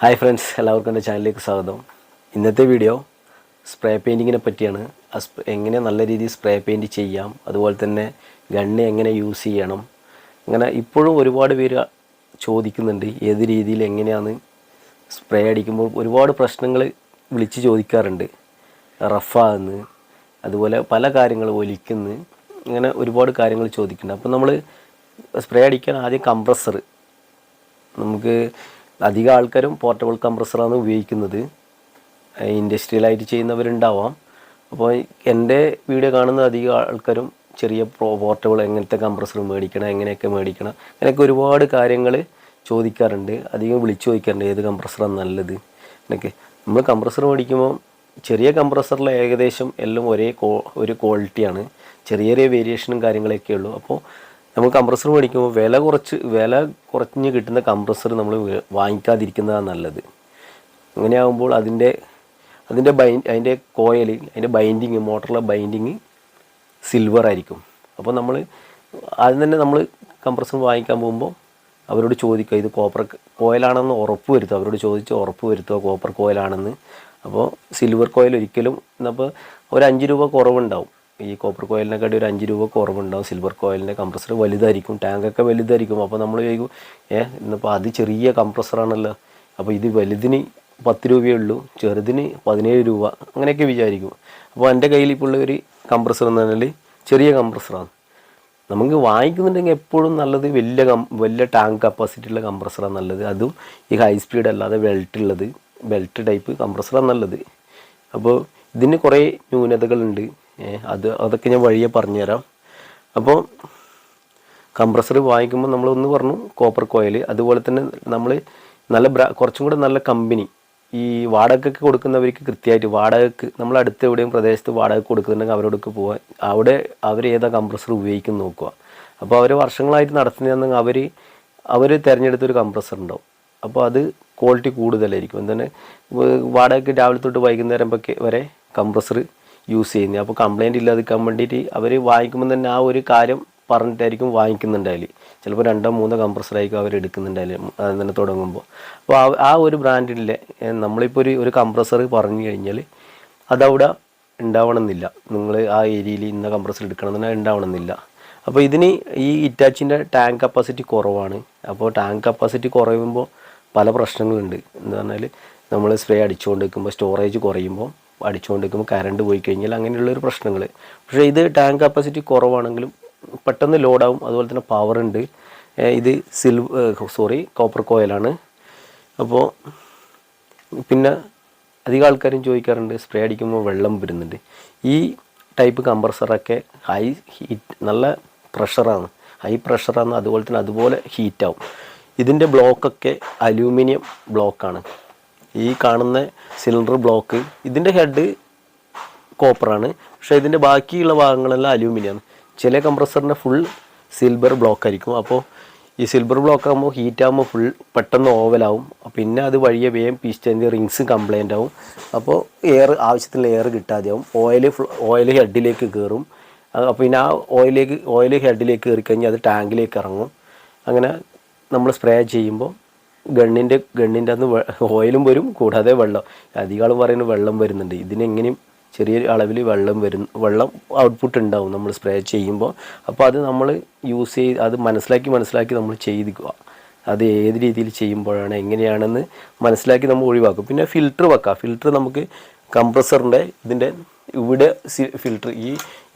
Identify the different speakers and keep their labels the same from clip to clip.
Speaker 1: Hi friends എല്ലാവർക്കും എന്റെ ചാനലിലേക്ക് സ്വാഗതം. ഇന്നത്തെ വീഡിയോ സ്പ്രേ പെയിന്റിങ്ങിനെ പറ്റിയാണ്. എങ്ങനെ നല്ല രീതിയിൽ സ്പ്രേ പെയിന്റ് ചെയ്യാം അതുപോലെ തന്നെ ഗണ്ണ് എങ്ങനെ യൂസ് ചെയ്യണം. അങ്ങനെ ഇപ്പോഴും ഒരുപാട് പേര് ചോദിക്കുന്നുണ്ട് ഏത് രീതിയിൽ എങ്ങനെയാണ് സ്പ്രേ അടിക്കുമ്പോൾ ഒരുപാട് പ്രശ്നങ്ങൾ വിളിച്ച് ചോദിക്കാറുണ്ട്. റഫാകുന്നു അതുപോലെ പല കാര്യങ്ങൾ ഒലിക്കുന്നു അങ്ങനെ ഒരുപാട് കാര്യങ്ങൾ ചോദിക്കുന്നുണ്ട്. അപ്പോൾ നമ്മൾ സ്പ്രേ അടിക്കാൻ ആദ്യം കംപ്രസ്സർ നമുക്ക് അധികം ആൾക്കാരും പോർട്ടബിൾ കംപ്രസറാണ് ഉപയോഗിക്കുന്നത്. ഇൻഡസ്ട്രിയലായിട്ട് ചെയ്യുന്നവരുണ്ടാവാം. അപ്പോൾ എന്റെ വീഡിയോ കാണുന്ന അധികം ആൾക്കാരും ചെറിയ പോർട്ടബിൾ എങ്ങനത്തെ കംപ്രസർ മേടിക്കണം എങ്ങനെയൊക്കെ മേടിക്കണം അങ്ങനെയൊക്കെ ഒരുപാട് കാര്യങ്ങൾ ചോദിക്കാറുണ്ട്. അധികം വിളിച്ചു ചോദിക്കാറുണ്ട് ഏത് കംപ്രസറാണ് നല്ലത് എന്നൊക്കെ. നമ്മൾ കംപ്രസർ മേടിക്കുമ്പോൾ ചെറിയ കംപ്രസറിൽ ഏകദേശം എല്ലാം ഒരേ ഒരു ക്വാളിറ്റിയാണ് ചെറിയ ചെറിയ വേരിയേഷനും കാര്യങ്ങളൊക്കെ ഉള്ളൂ. അപ്പോൾ നമ്മൾ കംപ്രസർ മേടിക്കുമ്പോൾ വില കുറച്ച് വില കുറഞ്ഞ് കിട്ടുന്ന കംപ്രസർ നമ്മൾ വാങ്ങിക്കാതിരിക്കുന്നതാണ് നല്ലത്. അങ്ങനെയാകുമ്പോൾ അതിന്റെ അതിന്റെ ബൈ അതിന്റെ കോയിൽ അതിന്റെ ബൈൻഡിങ് മോട്ടറിലെ ബൈൻഡിങ് സിൽവർ ആയിരിക്കും. അപ്പോൾ നമ്മൾ ആദ്യം തന്നെ നമ്മൾ കംപ്രസർ വാങ്ങിക്കാൻ പോകുമ്പോൾ അവരോട് ചോദിക്കുക ഇത് കോപ്പർ കോയിലാണെന്ന് ഉറപ്പ് വരുത്തുക. അവരോട് ചോദിച്ച് ഉറപ്പ് വരുത്തുക കോപ്പർ കോയിലാണെന്ന്. അപ്പോൾ സിൽവർ കോയിൽ ഒരിക്കലും അപ്പോൾ ഒരു അഞ്ച് രൂപ കുറവുണ്ടാവും. ഈ കോപ്പർ കോയിലിനെക്കാട്ടി ഒരു അഞ്ച് രൂപ കുറവുണ്ടാവും. സിൽവർ കോയിലിന്റെ കംപ്രസർ വലുതായിരിക്കും. ടാങ്കൊക്കെ വലുതായിരിക്കും. അപ്പോൾ നമ്മൾ ചോദിക്കും ഏ ഇന്നിപ്പോൾ അത് ചെറിയ കംപ്രസറാണല്ലോ അപ്പോൾ ഇത് വലുതിന് പത്ത് രൂപയേ ഉള്ളൂ. ചെറുതിന് പതിനേഴ് രൂപ. അങ്ങനെയൊക്കെ വിചാരിക്കും. അപ്പോൾ എന്റെ കയ്യിൽ ഇപ്പോൾ ഉള്ള ഒരു കംപ്രസർ എന്ന് പറഞ്ഞാൽ ചെറിയ കംപ്രസറാണ് നമുക്ക് വാങ്ങിക്കുന്നുണ്ടെങ്കിൽ എപ്പോഴും നല്ലത് വലിയ കം വലിയ ടാങ്ക് കപ്പാസിറ്റി ഉള്ള കംപ്രസറാണ് നല്ലത്. അതും ഈ ഹൈ സ്പീഡ് അല്ലാതെ ബെൽറ്റ് ഉള്ളത് ബെൽറ്റ് ടൈപ്പ് കംപ്രസറാണ് നല്ലത്. അപ്പോൾ ഇതിന് കുറേ ന്യൂനതകളുണ്ട്. അത് അതൊക്കെ ഞാൻ വഴിയെ പറഞ്ഞുതരാം. അപ്പോൾ കംപ്രസർ വാങ്ങിക്കുമ്പോൾ നമ്മൾ ഒന്ന് പറഞ്ഞു കോപ്പർ കോയിൽ. അതുപോലെ തന്നെ നമ്മൾ നല്ല ബ്രാ കുറച്ചും കൂടെ നല്ല കമ്പനി. ഈ വാടകയ്ക്ക് കൊടുക്കുന്നവർക്ക് കൃത്യമായിട്ട് വാടകയ്ക്ക് നമ്മൾ അടുത്ത് എവിടെയും പ്രദേശത്ത് വാടക കൊടുക്കുന്നുണ്ടെങ്കിൽ അവരോടൊക്കെ പോകാൻ അവിടെ അവർ ഏതാ കംപ്രസർ ഉപയോഗിക്കുന്നു നോക്കുക അപ്പോൾ അവർ വർഷങ്ങളായിട്ട് നടത്തുന്നതെന്നെങ്കിൽ അവർ അവർ തിരഞ്ഞെടുത്തൊരു കംപ്രസർ ഉണ്ടാവും. അപ്പോൾ അത് ക്വാളിറ്റി കൂടുതലായിരിക്കും. എന്താണ് വാടകയ്ക്ക് രാവിലെ തൊട്ട് വൈകുന്നേരം വരെ കംപ്രസർ യൂസ് ചെയ്യുന്നത് അപ്പോൾ കംപ്ലൈന്റ് ഇല്ലാതിരിക്കാൻ വേണ്ടിയിട്ട് അവർ വാങ്ങിക്കുമ്പോൾ തന്നെ ആ ഒരു കാര്യം പറഞ്ഞിട്ടായിരിക്കും വാങ്ങിക്കുന്നുണ്ടായാലും ചിലപ്പോൾ രണ്ടോ മൂന്നോ കംപ്രസറായിരിക്കും അവർ എടുക്കുന്നുണ്ടായാലും തന്നെ തുടങ്ങുമ്പോൾ അപ്പോൾ ആ ഒരു ബ്രാൻഡിലെ നമ്മളിപ്പോൾ ഒരു ഒരു കംപ്രസർ പറഞ്ഞു കഴിഞ്ഞാൽ അതവിടെ ഉണ്ടാവണമെന്നില്ല നിങ്ങൾ ആ ഏരിയയിൽ ഇന്ന കംപ്രസർ എടുക്കണം എന്ന് ഉണ്ടാവണമെന്നില്ല അപ്പോൾ ഇതിന് ഈ ഇറ്റാച്ചിന്റെ ടാങ്ക് കപ്പാസിറ്റി കുറവാണ്. അപ്പോൾ ടാങ്ക് കപ്പാസിറ്റി കുറയുമ്പോൾ പല പ്രശ്നങ്ങളുണ്ട്. എന്ന് പറഞ്ഞാൽ നമ്മൾ സ്പ്രേ അടിച്ചുകൊണ്ട് നിൽക്കുമ്പോൾ സ്റ്റോറേജ് കുറയുമ്പോൾ അടിച്ചുകൊണ്ട് നിൽക്കുമ്പോൾ കറണ്ട് പോയി കഴിഞ്ഞാൽ അങ്ങനെയുള്ളൊരു പ്രശ്നങ്ങൾ പക്ഷേ ഇത് ടാങ്ക് കപ്പാസിറ്റി കുറവാണെങ്കിലും പെട്ടെന്ന് ലോഡാവും അതുപോലെ തന്നെ പവർ ഉണ്ട്. ഇത് സിൽവർ സോറി കോപ്പർ കോയിലാണ് അപ്പോൾ പിന്നെ അധികം ആൾക്കാരും ചോദിക്കാറുണ്ട് സ്പ്രേ അടിക്കുമ്പോൾ വെള്ളം വരുന്നുണ്ട്. ഈ ടൈപ്പ് കംപ്രസറൊക്കെ ഹൈ ഹീറ്റ് നല്ല പ്രഷറാണ് ഹൈ പ്രഷറാണ് അതുപോലെ തന്നെ അതുപോലെ ഹീറ്റാവും ഇതിന്റെ ബ്ലോക്കൊക്കെ അലൂമിനിയം ബ്ലോക്കാണ് ഈ കാണുന്ന സിലിണ്ടർ ബ്ലോക്ക് ഇതിന്റെ ഹെഡ് കോപ്പറാണ് പക്ഷേ ഇതിന്റെ ബാക്കിയുള്ള ഭാഗങ്ങളെല്ലാം അലൂമിനിയമാണ് ചില കംപ്രസറിന്റെ ഫുൾ സിൽവർ ബ്ലോക്ക് ആയിരിക്കും. അപ്പോൾ ഈ സിൽവർ ബ്ലോക്ക് ആകുമ്പോൾ ഹീറ്റ് ആകുമ്പോൾ ഫുൾ പെട്ടെന്ന് ഓവലാവും പിന്നെ അത് വഴിയെ വേഗം പിസ്റ്റന്റെ റിങ്സ് കംപ്ലൈന്റ് ആവും. അപ്പോൾ എയർ ആവശ്യത്തിനുള്ള എയർ കിട്ടാതെയാവും ഓയിൽ ഓയിൽ ഹെഡിലേക്ക് കയറും പിന്നെ ആ ഓയിലേക്ക് ഓയിൽ ഹെഡിലേക്ക് കയറി കഴിഞ്ഞാൽ അത് ടാങ്കിലേക്ക് ഇറങ്ങും. അങ്ങനെ നമ്മൾ സ്പ്രേ ചെയ്യുമ്പോൾ ഗണ്ണിന്റെ ഗണ്ണിന്റെ അന്ന് ഓയിലും വരും കൂടാതെ വെള്ളം. അധികം പറയുന്നത് വെള്ളം വരുന്നുണ്ട്. ഇതിനെങ്ങനെയും ചെറിയ അളവിൽ വെള്ളം വരും വെള്ളം ഔട്ട്പുട്ട് ഉണ്ടാവും നമ്മൾ സ്പ്രേ ചെയ്യുമ്പോൾ അപ്പോൾ അത് നമ്മൾ യൂസ് ചെയ്ത് അത് മനസ്സിലാക്കി മനസ്സിലാക്കി നമ്മൾ ചെയ്തിക്കുക. അത് ഏത് രീതിയിൽ ചെയ്യുമ്പോഴാണ് എങ്ങനെയാണെന്ന് മനസ്സിലാക്കി നമ്മൾ ഒഴിവാക്കും. പിന്നെ ഫിൽറ്റർ വെക്കുക ഫിൽറ്റർ നമുക്ക് കംപ്രസറിന്റെ ഇതിന്റെ ഇവിടെ ഫിൽറ്റർ ഈ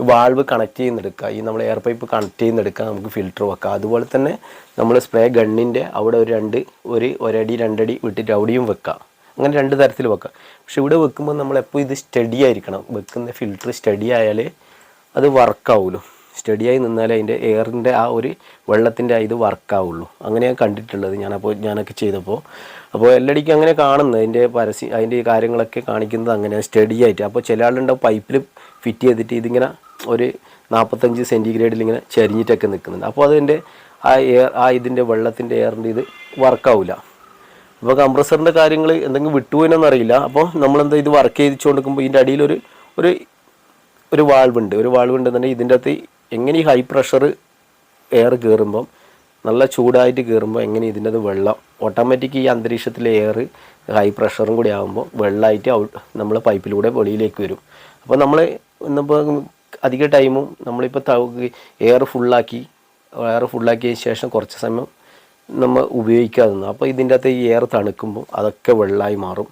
Speaker 1: വാൾവ് കണക്ട് ചെയ്യുന്നെടുക്കുക. ഈ നമ്മൾ എയർ പൈപ്പ് കണക്ട് ചെയ്യുന്നെടുക്കുക നമുക്ക് ഫിൽറ്റർ വെക്കാം. അതുപോലെ തന്നെ നമ്മൾ സ്പ്രേ ഗണ്ണിന്റെ അവിടെ ഒരു രണ്ട് ഒരു ഒരടി രണ്ടടി വിട്ടിട്ട് അവിടെയും വെക്കാം. അങ്ങനെ രണ്ട് തരത്തിൽ വെക്കാം. പക്ഷെ ഇവിടെ വെക്കുമ്പോൾ നമ്മൾ എപ്പോൾ ഇത് സ്റ്റഡി ആയിരിക്കണം. വെക്കുന്ന ഫിൽറ്റർ സ്റ്റഡി ആയാൽ അത് വർക്കാവുമല്ലോ സ്റ്റഡിയായി നിന്നാലേ അതിന്റെ എയറിന്റെ ആ ഒരു വെള്ളത്തിന്റെ ഇത് വർക്കാവുള്ളൂ. അങ്ങനെയാണ് കണ്ടിട്ടുള്ളത് ഞാനപ്പോൾ ഞാനൊക്കെ ചെയ്തപ്പോൾ അപ്പോൾ എല്ലടിക്കും അങ്ങനെ കാണുന്നത് അതിന്റെ പരസ്യം അതിന്റെ കാര്യങ്ങളൊക്കെ കാണിക്കുന്നത് അങ്ങനെ സ്റ്റഡി ആയിട്ട് അപ്പോൾ ചില ആളുണ്ടാവും പൈപ്പിൽ ഫിറ്റ് ചെയ്തിട്ട് ഇതിങ്ങനെ ഒരു നാൽപ്പത്തഞ്ച് സെന്റിഗ്രേഡിൽ ഇങ്ങനെ ചരിഞ്ഞിട്ടൊക്കെ നിൽക്കുന്നുണ്ട്. അപ്പോൾ അതിന്റെ ആ എയർ ആ ഇതിന്റെ വെള്ളത്തിന്റെ എയറിന്റെ ഇത് വർക്കാവില്ല അപ്പോൾ കംപ്രസറിന്റെ കാര്യങ്ങൾ എന്തെങ്കിലും വിട്ടുപോയെന്നൊന്നും അറിയില്ല അപ്പോൾ നമ്മളെന്താ ഇത് വർക്ക് ചെയ്തിച്ചുകൊണ്ടിരിക്കുമ്പോൾ ഇതിന്റെ അടിയിലൊരു ഒരു ഒരു വാൾവുണ്ട്. ഒരു വാൾവുണ്ട് തന്നെ ഇതിന്റെ അകത്ത് എങ്ങനെ ഈ ഹൈ പ്രഷർ എയർ കയറുമ്പം നല്ല ചൂടായിട്ട് കയറുമ്പോൾ എങ്ങനെ ഇതിന്റെ വെള്ളം ഓട്ടോമാറ്റിക് ഈ അന്തരീക്ഷത്തിലെ എയർ ഹൈ പ്രഷറും കൂടി ആകുമ്പോൾ വെള്ളമായിട്ട് ഔട്ട് നമ്മൾ പൈപ്പിലൂടെ വെളിയിലേക്ക് വരും. അപ്പോൾ നമ്മൾ ഇന്നിപ്പോൾ അധിക ടൈമും നമ്മളിപ്പോൾ എയർ ഫുള്ളാക്കി എയർ ഫുള്ളാക്കിയതിന് ശേഷം കുറച്ച് സമയം നമ്മൾ ഉപയോഗിക്കാതെ അപ്പോൾ ഇതിന്റെ അകത്ത് ഈ എയർ തണുക്കുമ്പോൾ അതൊക്കെ വെള്ളമായി മാറും.